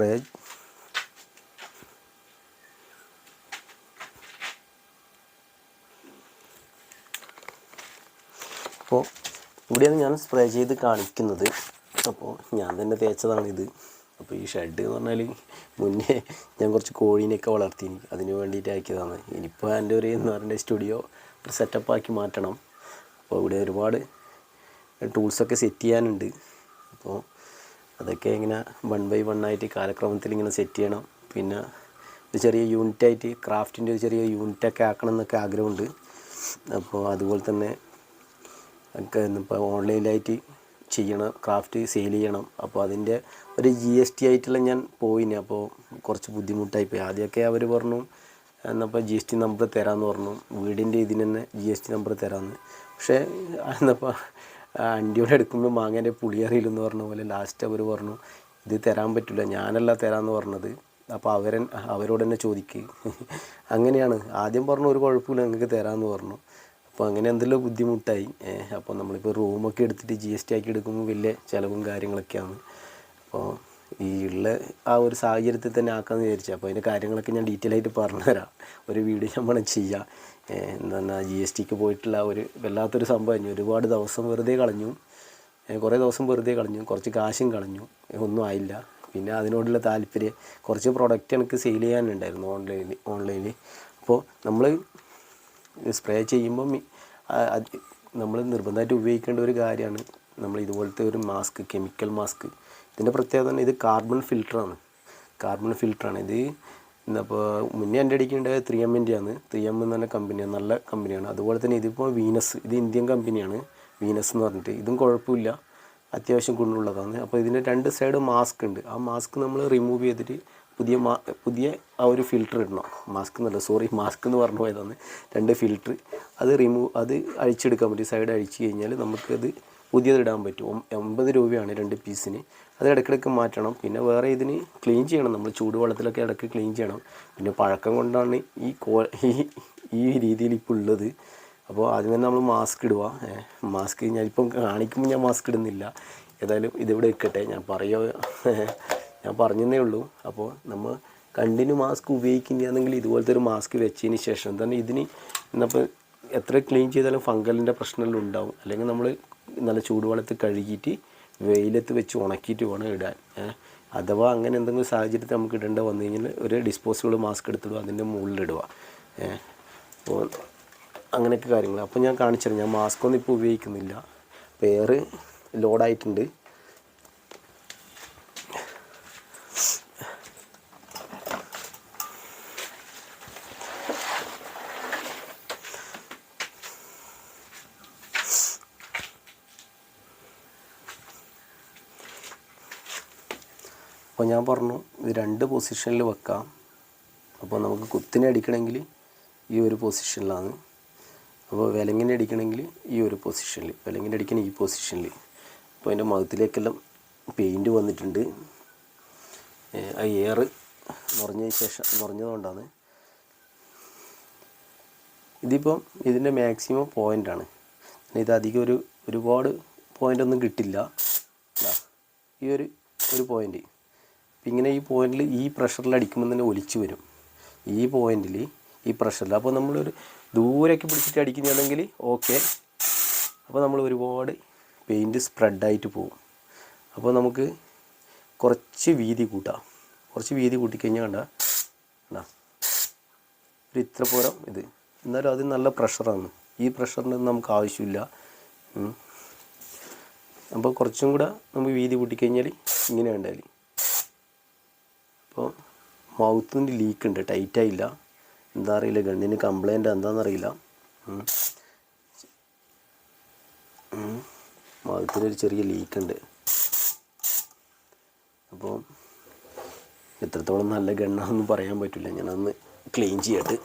Speaker 1: അപ്പോൾ അപ്പോൾ ഇവിടെയാണ് ഞാൻ സ്പ്രേ ചെയ്ത് കാണിക്കുന്നത്. അപ്പോൾ ഞാൻ തന്നെ തേച്ചതാണിത് അപ്പോൾ ഈ ഷെഡ് എന്ന് പറഞ്ഞാൽ മുന്നേ ഞാൻ കുറച്ച് കോഴീനെയൊക്കെ വളർത്തി അതിന് വേണ്ടിയിട്ട് ആക്കിയതാണ്. ഇനിയിപ്പോൾ എന്റെ ഒരു എന്ന് പറഞ്ഞ സ്റ്റുഡിയോ ഒരു സെറ്റപ്പ് ആക്കി മാറ്റണം. അപ്പോൾ ഇവിടെ ഒരുപാട് ടൂൾസൊക്കെ സെറ്റ് ചെയ്യാനുണ്ട്. അപ്പോൾ അതൊക്കെ ഇങ്ങനെ വൺ ബൈ വൺ ആയിട്ട് കാലക്രമത്തിൽ ഇങ്ങനെ സെറ്റ് ചെയ്യണം. പിന്നെ ഒരു ചെറിയ യൂണിറ്റായിട്ട് ക്രാഫ്റ്റിന്റെ ഒരു ചെറിയ യൂണിറ്റൊക്കെ ആക്കണം എന്നൊക്കെ ആഗ്രഹമുണ്ട്. അപ്പോൾ അതുപോലെ തന്നെ ഒക്കെ ഇപ്പോൾ ഓൺലൈനിലായിട്ട് ചെയ്യണം ക്രാഫ്റ്റ് സെയിൽ ചെയ്യണം. അപ്പോൾ അതിന്റെ ഒരു ജി എസ് ടി ആയിട്ടുള്ള ഞാൻ പോയിന്. അപ്പോൾ കുറച്ച് ബുദ്ധിമുട്ടായിപ്പോയി ആദ്യമൊക്കെ അവർ പറഞ്ഞു എന്നപ്പോൾ ജി എസ് ടി നമ്പർ തരാമെന്ന് പറഞ്ഞു. വീടിന്റെ ഇതിന് തന്നെ ജി എസ് ടി നമ്പർ തരാമെന്ന് പക്ഷേ എന്നപ്പോൾ അണ്ടിയോടെ എടുക്കുമ്പോൾ മാങ്ങേന്റെ പുളിയറിയില്ലെന്ന് പറഞ്ഞ പോലെ ലാസ്റ്റ് അവർ പറഞ്ഞു ഇത് തരാൻ പറ്റില്ല ഞാനല്ല തരാമെന്ന് പറഞ്ഞത്. അപ്പോൾ അവരൻ അവരോട് തന്നെ ചോദിക്ക്. അങ്ങനെയാണ്. ആദ്യം പറഞ്ഞു ഒരു കുഴപ്പമില്ല നിങ്ങൾക്ക് തരാമെന്ന് പറഞ്ഞു. അപ്പോൾ അങ്ങനെ എന്തെല്ലാം ബുദ്ധിമുട്ടായി. അപ്പോൾ നമ്മളിപ്പോൾ റൂമൊക്കെ എടുത്തിട്ട് ജി എസ് ടി ആക്കി എടുക്കുമ്പോൾ വലിയ ചിലവും കാര്യങ്ങളൊക്കെയാണ്. അപ്പോൾ ഈ ഉള്ള ആ ഒരു സാഹചര്യത്തിൽ തന്നെ ആക്കാമെന്ന് വിചാരിച്ചു. അപ്പോൾ അതിന്റെ കാര്യങ്ങളൊക്കെ ഞാൻ ഡീറ്റെയിൽ ആയിട്ട് പറഞ്ഞുതരാം. ഒരു വീഡിയോ നമ്മൾ ചെയ്യാം എന്താ പറഞ്ഞാൽ ജി എസ് ടിക്ക് പോയിട്ടുള്ള ഒരു വല്ലാത്തൊരു സംഭവം ഒരുപാട് ദിവസം വെറുതെ കളഞ്ഞു. കുറേ ദിവസം വെറുതെ കളഞ്ഞു. കുറച്ച് കാശും കളഞ്ഞു. ഒന്നും ആയില്ല. പിന്നെ അതിനോടുള്ള താല്പര്യം കുറച്ച് പ്രൊഡക്റ്റ് എനിക്ക് സെയിൽ ചെയ്യാനുണ്ടായിരുന്നു ഓൺലൈനിൽ ഓൺലൈനിൽ അപ്പോൾ നമ്മൾ സ്പ്രേ ചെയ്യുമ്പം നമ്മൾ നിർബന്ധമായിട്ട് ഉപയോഗിക്കേണ്ട ഒരു കാര്യമാണ് നമ്മൾ ഇതുപോലത്തെ ഒരു മാസ്ക് കെമിക്കൽ മാസ്ക് ഇതിന്റെ പ്രത്യേകത ഇത് കാർബൺ ഫിൽറ്ററാണ് കാർബൺ ഫിൽറ്ററാണ് ഇത് ഇപ്പോൾ മുന്നേ എന്റെ അടിക്കേണ്ടത് ത്രീ എമ്മിന്റെ ആണ്. ത്രീ എം എന്ന് പറഞ്ഞ കമ്പനിയാണ് നല്ല കമ്പനിയാണ് അതുപോലെ തന്നെ ഇതിപ്പോൾ വീനസ് ഇത് ഇന്ത്യൻ കമ്പനിയാണ് വീനസ് എന്ന് പറഞ്ഞിട്ട്. ഇതും കുഴപ്പമില്ല. അത്യാവശ്യം ഗുണമുള്ളതാണ്. അപ്പോൾ ഇതിന്റെ രണ്ട് സൈഡ് മാസ്ക് ഉണ്ട്. ആ മാസ്ക് നമ്മൾ റിമൂവ് ചെയ്തിട്ട് പുതിയ മാ പുതിയ ആ ഒരു ഫിൽറ്റർ ഇടണം. മാസ്ക് എന്നല്ല സോറി മാസ്ക് എന്ന് പറഞ്ഞു പോയതാണ്. രണ്ട് ഫിൽറ്റർ അത് റിമൂവ് അത് അഴിച്ചെടുക്കാൻ പറ്റും. സൈഡ് അഴിച്ചു കഴിഞ്ഞാൽ നമുക്കത് പുതിയത് ഇടാൻ പറ്റും. എൺപത് രൂപയാണ് രണ്ട് പീസിന് അത് ഇടയ്ക്കിടയ്ക്ക് മാറ്റണം. പിന്നെ വേറെ ഇതിന് ക്ലീൻ ചെയ്യണം. നമ്മൾ ചൂടുവെള്ളത്തിലൊക്കെ ഇടയ്ക്ക് ക്ലീൻ ചെയ്യണം. പിന്നെ പഴക്കം കൊണ്ടാണ് ഈ കോ ഈ രീതിയിൽ ഇപ്പോൾ ഉള്ളത്. അപ്പോൾ ആദ്യം തന്നെ നമ്മൾ മാസ്ക് ഇടുക. മാസ്ക് ഞാനിപ്പം കാണിക്കുമ്പോൾ ഞാൻ മാസ്ക് ഇടുന്നില്ല. ഏതായാലും ഇതിവിടെ ഇരിക്കട്ടെ ഞാൻ പറയോ ഞാൻ പറഞ്ഞതേ ഉള്ളൂ. അപ്പോൾ നമ്മൾ കണ്ടിന്യൂ മാസ്ക് ഉപയോഗിക്കുന്നതാണെങ്കിൽ ഇതുപോലത്തെ ഒരു മാസ്ക് വെച്ചതിന് ശേഷം തന്നെ ഇതിന് ഇന്നിപ്പോൾ എത്ര ക്ലീൻ ചെയ്താലും ഫംഗലിന്റെ പ്രശ്നമെല്ലാം ഉണ്ടാവും. അല്ലെങ്കിൽ നമ്മൾ നല്ല ചൂടുവെള്ളത്തിൽ കഴുകിയിട്ട് വെയിലത്ത് വെച്ച് ഉണക്കിയിട്ട് വേണം ഇടാൻ. അഥവാ അങ്ങനെ എന്തെങ്കിലും സാഹചര്യത്തിൽ നമുക്ക് ഇടേണ്ട വന്നു കഴിഞ്ഞാൽ ഒരു ഡിസ്പോസിബിൾ മാസ്ക് എടുത്തിടുക അതിന്റെ മുകളിലിടുക. അപ്പോൾ അങ്ങനെയൊക്കെ കാര്യങ്ങൾ അപ്പോൾ ഞാൻ കാണിച്ചു തരാം ഞാൻ മാസ്ക് ഒന്നും ഇപ്പോൾ ഉപയോഗിക്കുന്നില്ല പേര് ലോഡായിട്ടുണ്ട് ഞാൻ പറഞ്ഞു ഇത് രണ്ട് പൊസിഷനിൽ വെക്കാം. അപ്പോൾ നമുക്ക് കുത്തിനെ അടിക്കണമെങ്കിൽ ഈ ഒരു പൊസിഷനിലാണ് അപ്പോൾ വിലങ്ങിനെ അടിക്കണമെങ്കിൽ ഈ ഒരു പൊസിഷനിൽ വിലങ്ങിനെ അടിക്കണം ഈ പൊസിഷനിൽ അപ്പോൾ അതിന്റെ മകത്തിലേക്കെല്ലാം പെയിന്റ് വന്നിട്ടുണ്ട്. ആ എയർ നിറഞ്ഞതിന് ശേഷം നിറഞ്ഞതുകൊണ്ടാണ്. ഇതിപ്പം ഇതിന്റെ മാക്സിമം പോയിന്റാണ് ഇത് അധികം ഒരു ഒരുപാട് പോയിന്റ് ഒന്നും കിട്ടില്ല. ഈ ഒരു ഒരു പോയിന്റ് ഇങ്ങനെ ഈ പോയിന്റിൽ ഈ പ്രഷറിൽ അടിക്കുമ്പോൾ തന്നെ ഒലിച്ചു വരും. ഈ പോയിന്റിൽ ഈ പ്രഷറിൽ അപ്പോൾ നമ്മളൊരു ദൂരേക്ക് പിടിച്ചിട്ട് അടിക്കുന്നതാണെങ്കിൽ ഓക്കെ അപ്പോൾ നമ്മൾ ഒരുപാട് പെയിന്റ് സ്പ്രെഡായിട്ട് പോകും അപ്പോൾ നമുക്ക് കുറച്ച് വീതി കൂട്ടാം. കുറച്ച് വീതി കൂട്ടിക്കഴിഞ്ഞാൽ കണ്ട ഒരു ഇത്ര പോരം ഇത്. എന്നാലും അത് നല്ല പ്രഷറാണ് ഈ പ്രഷറിന്റെ നമുക്ക് ആവശ്യമില്ല. അപ്പോൾ കുറച്ചും കൂടെ നമുക്ക് വീതി കൂട്ടിക്കഴിഞ്ഞാൽ ഇങ്ങനെ ഉണ്ടായി അപ്പോൾ മൗത്തിന്റെ ലീക്ക് ഉണ്ട് ടൈറ്റായില്ല. എന്താ അറിയില്ല ഗണ്ണിന് കംപ്ലൈന്റ് എന്താണെന്നറിയില്ല മൗത്തിനൊരു ചെറിയ ലീക്ക് ഉണ്ട് അപ്പോൾ എത്രത്തോളം നല്ല ഗണ്ണാണെന്ന് പറയാൻ പറ്റില്ല ഞാനൊന്ന് ക്ലീൻ ചെയ്യട്ടെ.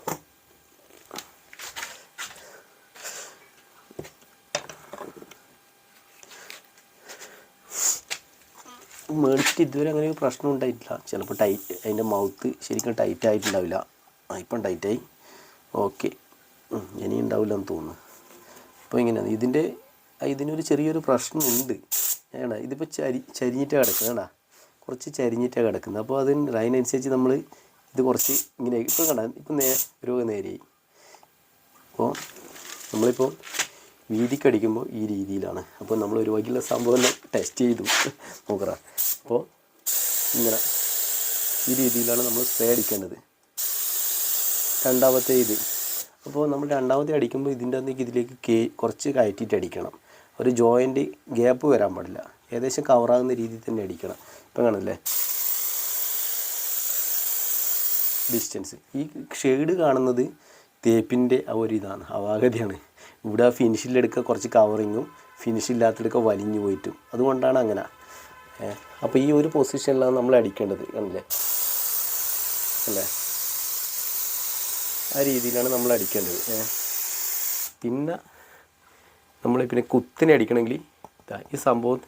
Speaker 1: മേടിച്ചിട്ട് ഇതുവരെ അങ്ങനെ ഒരു പ്രശ്നം ഉണ്ടായിട്ടില്ല. ചിലപ്പോൾ ടൈറ്റ് അതിന്റെ മൗത്ത് ശരിക്കും ടൈറ്റ് ആയിട്ടുണ്ടാവില്ല. ഇപ്പം ടൈറ്റായി ഓക്കെ ഇനി ഉണ്ടാവില്ല എന്ന് തോന്നുന്നു. അപ്പോൾ ഇങ്ങനെയാണ് ഇതിന്റെ ഇതിനൊരു ചെറിയൊരു പ്രശ്നമുണ്ട് ഏടാ ഇതിപ്പോൾ ചരി ചരിഞ്ഞിട്ടാണ് കിടക്കുന്നത്. ഏടാ കുറച്ച് ചരിഞ്ഞിട്ടാണ് കിടക്കുന്നത്. അപ്പോൾ അതിന് അതിനനുസരിച്ച് നമ്മൾ ഇത് കുറച്ച് ഇങ്ങനെ ഇപ്പം കണ്ട ഇപ്പം നേ ഒരു നേരെയായി. അപ്പോൾ നമ്മളിപ്പോൾ വീതിക്കടിക്കുമ്പോൾ ഈ രീതിയിലാണ്. അപ്പോൾ നമ്മൾ ഒരു വകയുള്ള സംഭവം ടെസ്റ്റ് ചെയ്തു. നോക്കറ അപ്പോൾ ഇങ്ങനെ ഈ രീതിയിലാണ് നമ്മൾ സ്പ്രേ അടിക്കേണ്ടത്. രണ്ടാമത്തെ ഇത്. അപ്പോൾ നമ്മൾ രണ്ടാമത്തെ അടിക്കുമ്പോൾ ഇതിന്റെ അകത്തേക്ക് ഇതിലേക്ക് കേ കുറച്ച് കയറ്റിയിട്ട് അടിക്കണം. ഒരു ജോയിന്റ് ഗ്യാപ്പ് വരാൻ പാടില്ല. ഏകദേശം കവറാകുന്ന രീതിയിൽ തന്നെ അടിക്കണം. ഇപ്പം കാണല്ലേ ഡിസ്റ്റൻസ് ഈ ഷെയ്ഡ് കാണുന്നത് തേപ്പിന്റെ ആ ഒരു ഇതാണ്. അവാഗതിയാണ് ഇവിടെ ഫിനിഷിലെടുക്കുക കുറച്ച് കവറിങ്ങും ഫിനിഷില്ലാത്തടുക്കുക വലിഞ്ഞു പോയിട്ടും. അതുകൊണ്ടാണ് അങ്ങനെ. അപ്പോൾ ഈ ഒരു പൊസിഷനിലാണ് നമ്മൾ അടിക്കേണ്ടത് കണ്ടില്ലേ? അല്ലേ? ആ രീതിയിലാണ് നമ്മൾ അടിക്കേണ്ടത് പിന്നെ നമ്മൾ പിന്നെ കുത്തിനെ അടിക്കണമെങ്കിൽ ഈ സംഭവം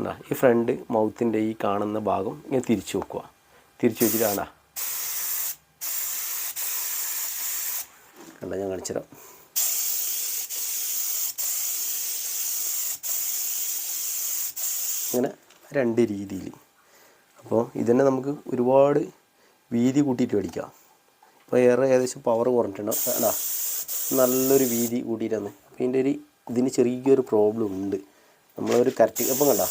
Speaker 1: എന്താ ഈ ഫ്രണ്ട് മൗത്തിന്റെ ഈ കാണുന്ന ഭാഗം ഇങ്ങനെ തിരിച്ചു വെക്കുക. തിരിച്ചു വെച്ചിട്ട് കാണാ കണ്ട? ഞാൻ കാണിച്ചുതരാം അങ്ങനെ രണ്ട് രീതിയിൽ. അപ്പോൾ ഇതന്നെ നമുക്ക് ഒരുപാട് വീതി കൂട്ടിയിട്ട് മേടിക്കാം അപ്പോൾ ഏറെ ഏകദേശം പവർ കുറഞ്ഞിട്ടുണ്ടോ. അതാ നല്ലൊരു വീതി കൂട്ടിയിട്ടാണ്. അപ്പോൾ ഇതിന്റെ ഒരു ഇതിന് ചെറിയൊരു പ്രോബ്ലം ഉണ്ട്. നമ്മളൊരു കറക്റ്റ് അപ്പം കണ്ട?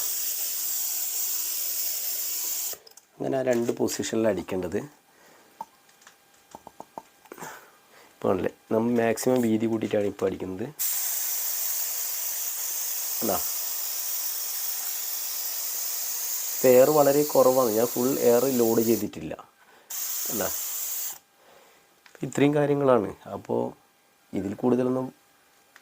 Speaker 1: അങ്ങനെ ആ രണ്ട് പൊസിഷനിൽ അടിക്കേണ്ടത്. ഇപ്പോൾ ആണല്ലേ നമ്മൾ മാക്സിമം വീതി കൂട്ടിയിട്ടാണ് ഇപ്പോൾ അടിക്കുന്നത്. അല്ല എയർ വളരെ കുറവാണ്. ഞാൻ ഫുൾ എയർ ലോഡ് ചെയ്തിട്ടില്ല. അല്ല. ഇത്രയും കാര്യങ്ങളാണ്. അപ്പോൾ ഇതിൽ കൂടുതലൊന്നും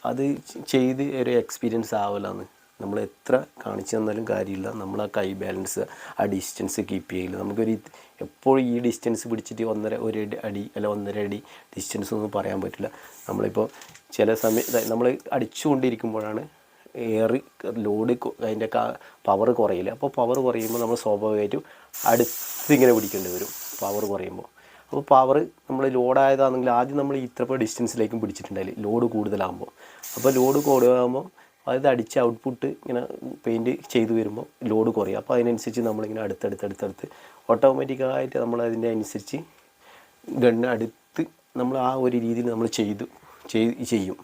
Speaker 1: അത് ചെയ്ത് ഒരു എക്സ്പീരിയൻസ് ആവില്ലെന്ന് നമ്മൾ എത്ര കാണിച്ചു തന്നാലും കാര്യമില്ല. നമ്മൾ ആ കൈ ബാലൻസ് ആ ഡിസ്റ്റൻസ് കീപ്പ് ചെയ്യില്ല നമുക്കൊരു എപ്പോഴും ഈ ഡിസ്റ്റൻസ് പിടിച്ചിട്ട് ഒന്നര ഒരു അടി അല്ല ഒന്നര അടി ഡിസ്റ്റൻസ് ഒന്നും പറയാൻ പറ്റില്ല. നമ്മളിപ്പോൾ ചില സമയം നമ്മൾ അടിച്ചുകൊണ്ടിരിക്കുമ്പോഴാണ് എയർ ലോഡ് അതിന്റെ പവർ കുറയില്ല. അപ്പോൾ പവർ കുറയുമ്പോൾ നമ്മൾ സ്വാഭാവികമായിട്ടും അടുത്തിങ്ങനെ പിടിക്കേണ്ടി വരും പവർ കുറയുമ്പോൾ. അപ്പോൾ പവർ നമ്മൾ ലോഡായതാണെങ്കിൽ ആദ്യം നമ്മൾ ഇത്ര ഡിസ്റ്റൻസിലേക്കും പിടിച്ചിട്ടുണ്ടായില്ല ലോഡ് കൂടുതലാകുമ്പോൾ. അപ്പോൾ ലോഡ് കൂടുതലാകുമ്പോൾ അത് അടിച്ച് ഔട്ട്പുട്ട് ഇങ്ങനെ പെയിന്റ് ചെയ്ത് വരുമ്പോൾ ലോഡ് കുറയും. അപ്പോൾ അതിനനുസരിച്ച് നമ്മളിങ്ങനെ അടുത്തടുത്ത് അടുത്തടുത്ത് ഓട്ടോമാറ്റിക്കായിട്ട് നമ്മൾ അതിന്റെ അനുസരിച്ച് ഗണ്ണ് അടുത്ത് നമ്മൾ ആ ഒരു രീതിയിൽ നമ്മൾ ചെയ്തു ചെയ്യും.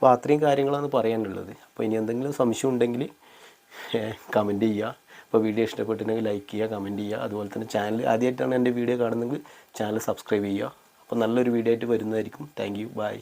Speaker 1: അപ്പോൾ അത്രയും കാര്യങ്ങളാണ് പറയാനുള്ളത്. അപ്പോൾ ഇനി എന്തെങ്കിലും സംശയം ഉണ്ടെങ്കിൽ കമന്റ് ചെയ്യുക. അപ്പോൾ വീഡിയോ ഇഷ്ടപ്പെട്ടിട്ടുണ്ടെങ്കിൽ ലൈക്ക് ചെയ്യുക കമന്റ് ചെയ്യുക. അതുപോലെ തന്നെ ചാനൽ ആദ്യമായിട്ടാണ് എന്റെ വീഡിയോ കാണുന്നതെങ്കിൽ ചാനൽ സബ്സ്ക്രൈബ് ചെയ്യുക. അപ്പോൾ നല്ലൊരു വീഡിയോ ആയിട്ട് വരുന്നതായിരിക്കും. Thank you by